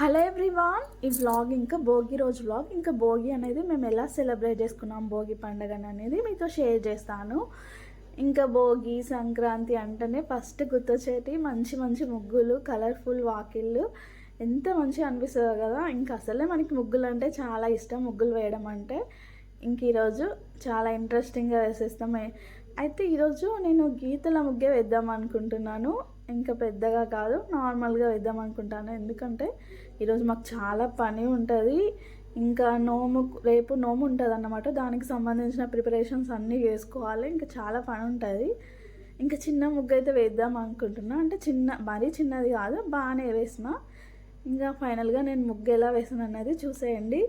Hello everyone ఈ vlog ఇంకా భోగి రోజు వ్లాగ్ ఇంకా భోగి అనేది మేము ఎలా సెలబ్రేట్ చేసుకున్నాం భోగి పండుగను అనేది మీతో షేర్ చేస్తాను. ఇంకా భోగి సంక్రాంతి అంటేనే ఫస్ట్ గుర్తొచ్చేటి మంచి మంచి ముగ్గులు కలర్ఫుల్ వాకిళ్ళు. ఎంత మంచిగా అనిపిస్తుందో కదా ఇంకా అసలే మనకి ముగ్గులు అంటే చాలా ఇష్టం ముగ్గులు వేయడం అంటే. ఇంక ఈరోజు చాలా ఇంట్రెస్టింగ్గా వేసేస్తాం. అయితే ఈరోజు నేను గీతల ముగ్గే వేద్దాం అనుకుంటున్నాను. ఇంకా పెద్దగా కాదు నార్మల్గా వేద్దాం అనుకుంటాను. ఎందుకంటే ఈరోజు మాకు చాలా పని ఉంటుంది. ఇంకా నోము రేపు నోము ఉంటుంది అన్నమాట దానికి సంబంధించిన ప్రిపరేషన్స్ అన్నీ చేసుకోవాలి. ఇంకా చాలా పని ఉంటుంది. ఇంకా చిన్న ముగ్గు అయితే వేద్దాం అనుకుంటున్నా. అంటే చిన్న మరీ చిన్నది కాదు బాగానే వేసిన. ఇంకా ఫైనల్గా నేను ముగ్గు ఎలా వేసాను అనేది చూసేయండి.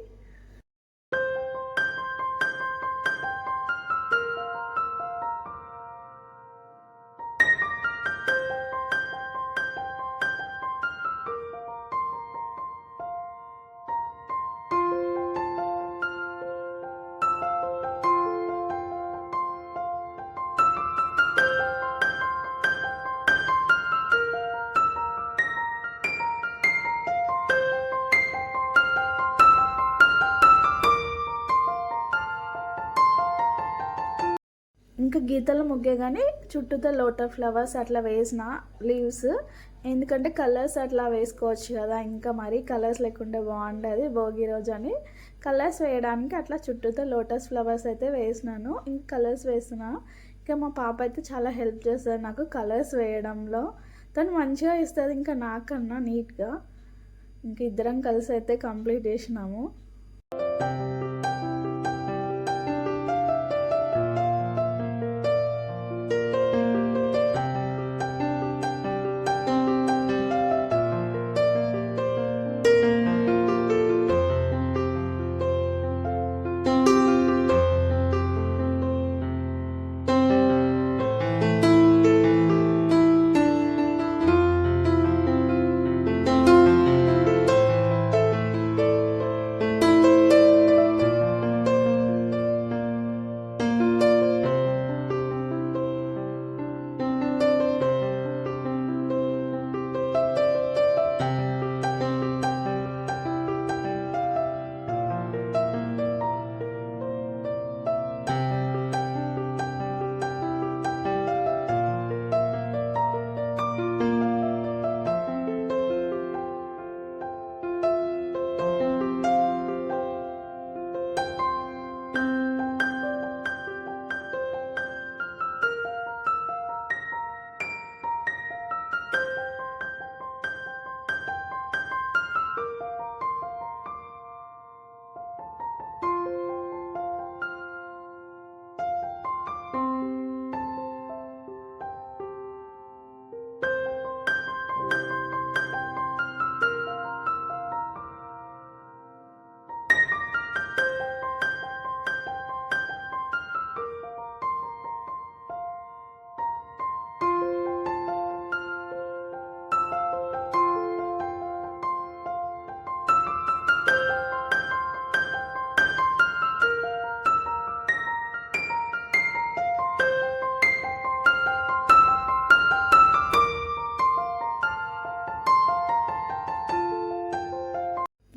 ఇంకా గీతలు ముగ్గే కానీ చుట్టూతో లోటస్ ఫ్లవర్స్ అట్లా వేసిన లీవ్స్. ఎందుకంటే కలర్స్ అట్లా వేసుకోవచ్చు కదా ఇంకా మరీ కలర్స్ లేకుండా బాగుండదు భోగి రోజు అని. కలర్స్ వేయడానికి అట్లా చుట్టూతో లోటస్ ఫ్లవర్స్ అయితే వేసినాను. ఇంకా కలర్స్ వేసిన. ఇంకా మా పాప అయితే చాలా హెల్ప్ చేస్తుంది నాకు కలర్స్ వేయడంలో. తను మంచిగా ఇస్తుంది ఇంకా నాకన్నా నీట్గా. ఇంక ఇద్దరం కలిసి అయితే కంప్లీట్ చేసినాము.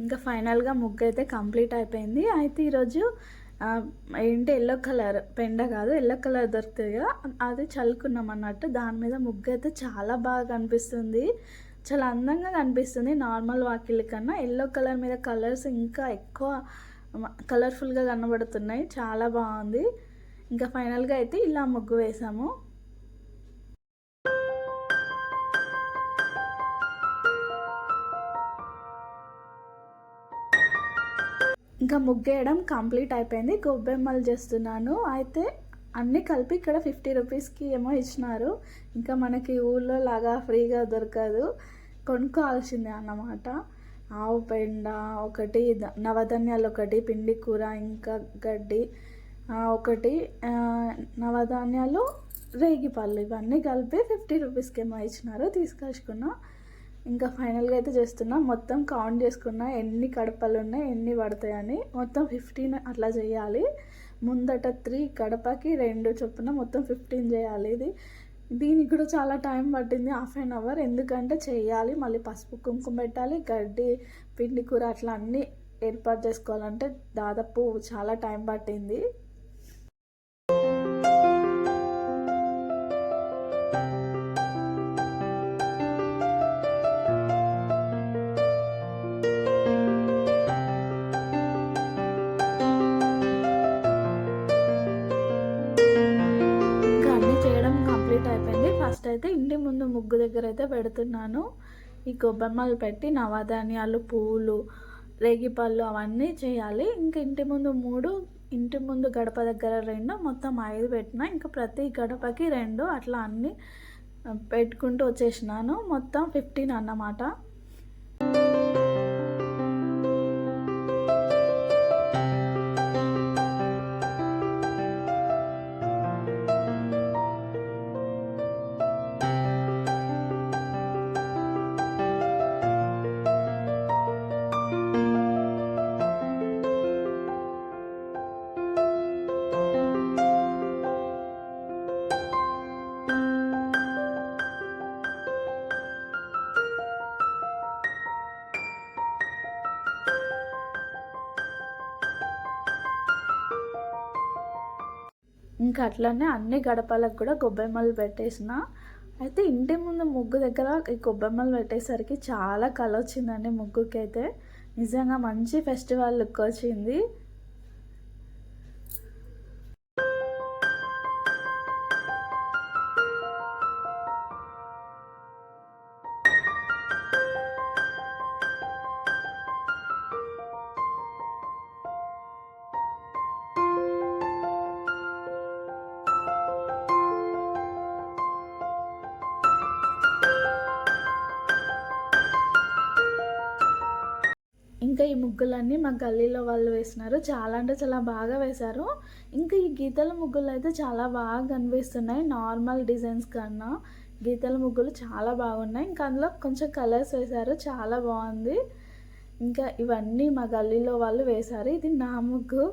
ఇంకా ఫైనల్గా ముగ్గు అయితే కంప్లీట్ అయిపోయింది. అయితే ఈరోజు ఏంటి ఎల్లో కలర్ పెండ కాదు ఎల్లో కలర్ దొరుకుతుంది కదా అది చల్లుకున్నాం అన్నట్టు. దాని మీద ముగ్గు అయితే చాలా బాగా కనిపిస్తుంది. చాలా అందంగా కనిపిస్తుంది నార్మల్ వాకిల్ కన్నా. ఎల్లో కలర్ మీద కలర్స్ ఇంకా ఎక్కువ కలర్ఫుల్గా కనబడుతున్నాయి. చాలా బాగుంది. ఇంకా ఫైనల్గా అయితే ఇలా ముగ్గు వేసాము. ఇంకా ముగ్గేయడం కంప్లీట్ అయిపోయింది. గొబ్బెమ్మలు చేస్తున్నాను. అయితే అన్నీ కలిపి ఇక్కడ ఫిఫ్టీ రూపీస్కి ఏమో ఇచ్చినారు. ఇంకా మనకి ఊళ్ళో లాగా ఫ్రీగా దొరకదు. కొనుక్కోవాల్సిందే అన్నమాట. ఆవు పెండ ఒకటి నవధాన్యాలు ఒకటి పిండి కూర ఇంకా గడ్డి ఒకటి నవధాన్యాలు రేగిపళ్ళు ఇవన్నీ కలిపి ఫిఫ్టీ రూపీస్కి ఏమో ఇచ్చినారు. తీసుకొచ్చుకున్నా. ఇంకా ఫైనల్గా అయితే చేస్తున్నా. మొత్తం కౌంట్ చేసుకున్నా ఎన్ని కడపలు ఉన్నాయి ఎన్ని పడతాయని మొత్తం ఫిఫ్టీన్ అట్లా చేయాలి. ముందట త్రీ కడపకి రెండు చొప్పున మొత్తం ఫిఫ్టీన్ చేయాలి. ఇది దీనికి కూడా చాలా టైం పట్టింది హాఫ్ అన్ అవర్ ఎందుకంటే చేయాలి మళ్ళీ పసుపు కుంకుమ పెట్టాలి గడ్డి పిండి కూర అట్లా అన్నీ ఏర్పాటు చేసుకోవాలంటే దాదాపు చాలా టైం పట్టింది. ఫస్ట్ అయితే ఇంటి ముందు ముగ్గు దగ్గర అయితే పెడుతున్నాను. ఈ గొబ్బెమ్మలు పెట్టి నవధాన్యాలు పూలు రేగిపళ్ళు అవన్నీ చేయాలి. ఇంకా ఇంటి ముందు మూడు ఇంటి ముందు గడప దగ్గర రెండు మొత్తం ఐదు పెట్టిన ఇంకా ప్రతి గడపకి రెండు అట్లా అన్నీ పెట్టుకుంటూ వచ్చేసినాను. మొత్తం ఫిఫ్టీన్ అన్నమాట. ఇంకా అట్లనే అన్ని గడపలకు కూడా గొబ్బెమ్మలు పెట్టేసిన. అయితే ఇంటి ముందు ముగ్గు దగ్గర ఈ గొబ్బెమ్మలు పెట్టేసరికి చాలా కళ వచ్చిందండి ముగ్గుకి అయితే నిజంగా మంచి ఫెస్టివల్ లుక్ వచ్చింది. ముగ్గులన్నీ మా గల్లీలో వాళ్ళు వేసినారు. చాలా అంటే చాలా బాగా వేశారు. ఇంకా ఈ గీతల ముగ్గులు అయితే చాలా బాగా కనిపిస్తున్నాయి. నార్మల్ డిజైన్స్ కన్నా గీతల ముగ్గులు చాలా బాగున్నాయి. ఇంకా అందులో కొంచెం కలర్స్ వేశారు. చాలా బాగుంది. ఇంకా ఇవన్నీ మా గల్లీలో వాళ్ళు వేశారు. ఇది నా ముగ్గు.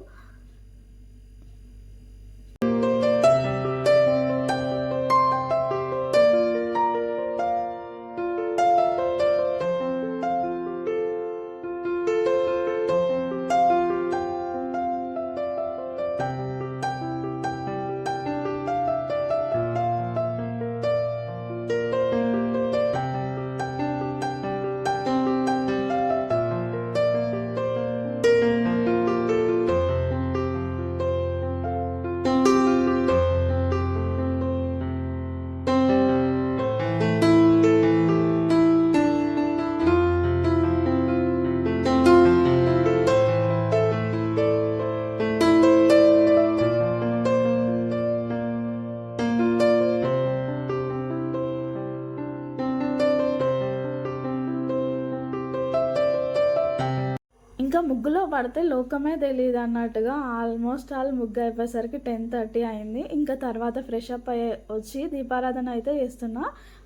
ముగ్గులో లోకమే తెలియదు అన్నట్టుగా ఆల్మోస్ట్ ఆల్ ముగ్గు అయిపోయేసరికి టెన్ థర్టీ అయింది. ఇంకా తర్వాత ఫ్రెష్ అప్ అయ్యి వచ్చి దీపారాధన అయితే చేస్తున్నా.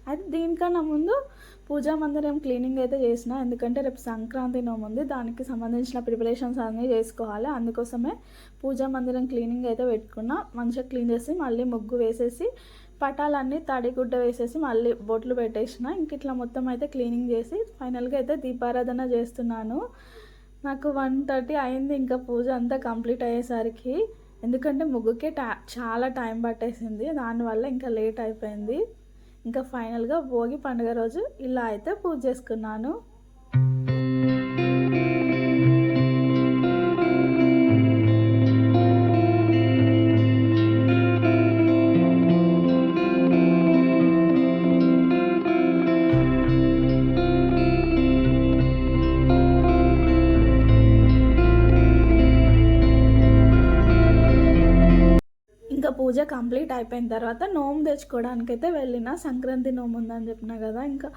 అయితే దీనికన్నా ముందు పూజా మందిరం క్లీనింగ్ అయితే చేసిన. ఎందుకంటే రేపు సంక్రాంతి నోము ఉంది. దానికి సంబంధించిన ప్రిపరేషన్స్ అన్నీ చేసుకోవాలి. అందుకోసమే పూజా మందిరం క్లీనింగ్ అయితే పెట్టుకున్నా. మంచిగా క్లీన్ చేసి మళ్ళీ ముగ్గు వేసేసి పటాలన్నీ తడిగుడ్డ వేసేసి మళ్ళీ బొట్లు పెట్టేసిన. ఇంక ఇట్లా మొత్తం అయితే క్లీనింగ్ చేసి ఫైనల్గా అయితే దీపారాధన చేస్తున్నాను. నాకు వన్ థర్టీ అయింది ఇంకా పూజ అంతా కంప్లీట్ అయ్యేసరికి. ఎందుకంటే ముగ్గుకే టా చాలా టైం పట్టేసింది. దానివల్ల ఇంకా లేట్ అయిపోయింది. ఇంకా ఫైనల్గా భోగి పండుగ రోజు ఇలా అయితే పూజ చేసుకున్నాను. పూజ కంప్లీట్ అయిపోయిన తర్వాత నోము తెచ్చుకోవడానికి అయితే వెళ్ళిన. సంక్రాంతి నోము ఉందని చెప్పిన కదా ఇంకా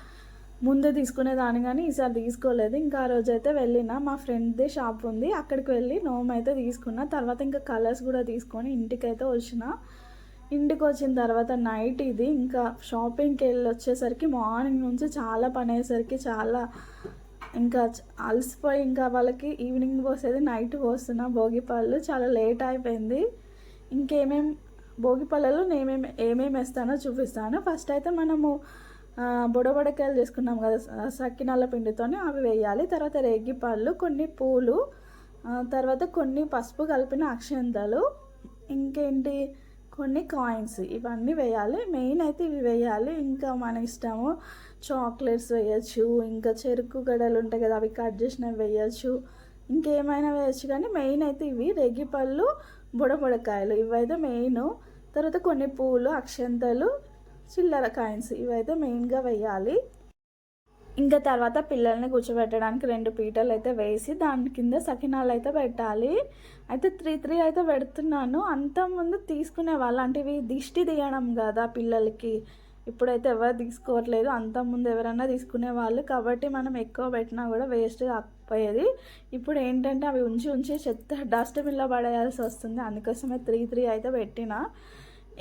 ముందు తీసుకునేదాన్ని కానీ ఈసారి తీసుకోలేదు. ఇంకా ఆ రోజు అయితే వెళ్ళిన. మా ఫ్రెండ్ది షాప్ ఉంది అక్కడికి వెళ్ళి నోము అయితే తీసుకున్న. తర్వాత ఇంకా కలర్స్ కూడా తీసుకొని ఇంటికి అయితే వచ్చిన. ఇంటికి వచ్చిన తర్వాత నైట్ ఇది ఇంకా షాపింగ్కి వెళ్ళి వచ్చేసరికి మార్నింగ్ నుంచి చాలా పని అయ్యేసరికి చాలా ఇంకా అలసిపోయి ఇంకా వాళ్ళకి ఈవినింగ్ పోసేది నైట్ పోస్తున్నా. భోగి పళ్ళు చాలా లేట్ అయిపోయింది. ఇంకేమేం భోగి పళ్ళలో నేమేమి ఏమేమి వేస్తానో చూపిస్తాను. ఫస్ట్ అయితే మనము బుడబడకాయలు చేసుకున్నాం కదా సక్కినాల పిండితోనే అవి వేయాలి. తర్వాత రేగి పళ్ళు కొన్ని పూలు తర్వాత కొన్ని పసుపు కలిపిన అక్షంతలు ఇంకేంటి కొన్ని కాయిన్స్ ఇవన్నీ వేయాలి. మెయిన్ అయితే ఇవి వేయాలి. ఇంకా మన ఇష్టము చాక్లెట్స్ వేయచ్చు ఇంకా చెరుకు గడలు ఉంటాయి కదా అవి కట్ చేసినవి వేయచ్చు. ఇంకేమైనా వేయచ్చు కానీ మెయిన్ అయితే ఇవి రేగిపళ్ళు బుడబుడకాయలు. ఇవైతే మెయిన్ తర్వాత కొన్ని పూలు అక్షంతలు చిల్లర కాయిన్స్ ఇవైతే మెయిన్గా వేయాలి ఇంకా తర్వాత పిల్లల్ని కూర్చోబెట్టడానికి రెండు పీటలు అయితే వేసి దాని కింద సకినాలు అయితే పెట్టాలి. అయితే త్రీ త్రీ అయితే పెడుతున్నాను. అంతకుముందు తీసుకునే వాళ్ళు అంటే ఇవి దిష్టి తీయడం కదా పిల్లలకి. ఇప్పుడైతే ఎవరు తీసుకోవట్లేదు. అంతకుముందు ఎవరైనా తీసుకునే వాళ్ళు. కాబట్టి మనం ఎక్కువ పెట్టినా కూడా వేస్ట్ కాకపోయేది. ఇప్పుడు ఏంటంటే అవి ఉంచి ఉంచి చెత్త డస్ట్బిన్లో పడేయాల్సి వస్తుంది. అందుకోసమే త్రీ త్రీ అయితే పెట్టిన.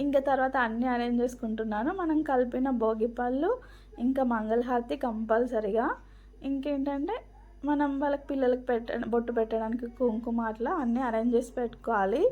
ఇంకా తర్వాత అన్నీ అరేంజ్ చేసుకుంటున్నాను. మనం కలిపిన భోగిపళ్ళు ఇంకా మంగళహారతి కంపల్సరిగా. ఇంకేంటంటే మనం వాళ్ళకి పిల్లలకి పెట్ట బొట్టు పెట్టడానికి కుంకుమ అట్లా అన్నీ అరేంజ్ చేసి పెట్టుకోవాలి.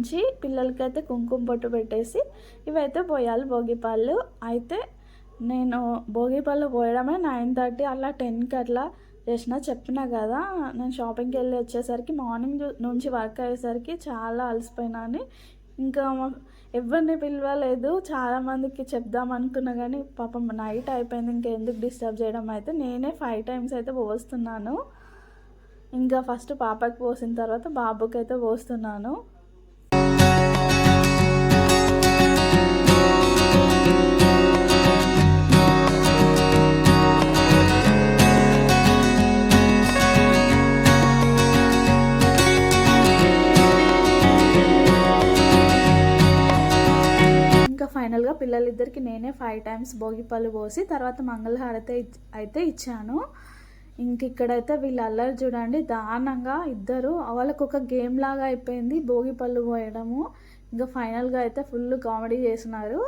ఉంచి పిల్లలకైతే కుంకుమ బొట్టు పెట్టేసి ఇవైతే పోయాలి భోగిపాలు అయితే నేను భోగిపళ్ళు పోయడమే నైన్ థర్టీ అలా టెన్కి అట్లా చేసిన చెప్పినా కదా. నేను షాపింగ్కి వెళ్ళి వచ్చేసరికి మార్నింగ్ నుంచి వర్క్ అయ్యేసరికి చాలా అలసిపోయినా అని. ఇంకా ఎవరిని పిలవలేదు. చాలామందికి చెప్దాం అనుకున్నా కానీ పాపం నైట్ అయిపోయింది ఇంకా ఎందుకు డిస్టర్బ్ చేయడం అయితే నేనే ఫైవ్ టైమ్స్ అయితే పోస్తున్నాను. ఇంకా ఫస్ట్ పాపకి పోసిన తర్వాత బాబుకి అయితే పోస్తున్నాను. ఫైనల్గా పిల్లలిద్దరికి నేనే ఫైవ్ టైమ్స్ భోగిపళ్ళు పోసి తర్వాత మంగళహారతి అయితే ఇచ్చాను. ఇంక ఇక్కడైతే వీళ్ళు అల్లరి చూడండి దారుణంగా ఇద్దరు వాళ్ళకు ఒక గేమ్ లాగా అయిపోయింది భోగి పళ్ళు పోయడము. ఇంకా ఫైనల్గా అయితే ఫుల్ కామెడీ చేసినారు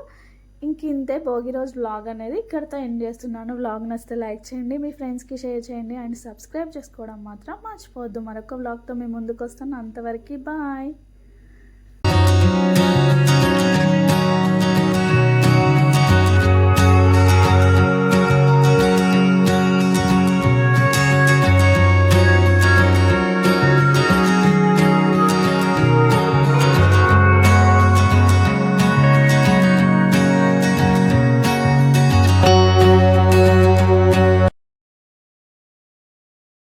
ఇంతే భోగి రోజు వ్లాగ్ అనేది ఇక్కడితో ఎండ్ చేస్తున్నాను. వ్లాగ్ నచ్చితే లైక్ చేయండి మీ ఫ్రెండ్స్కి షేర్ చేయండి అండ్ సబ్స్క్రైబ్ చేసుకోవడం మాత్రం మర్చిపోవద్దు. మరొక వ్లాగ్తో మీ ముందుకు వస్తాను. అంతవరకు బాయ్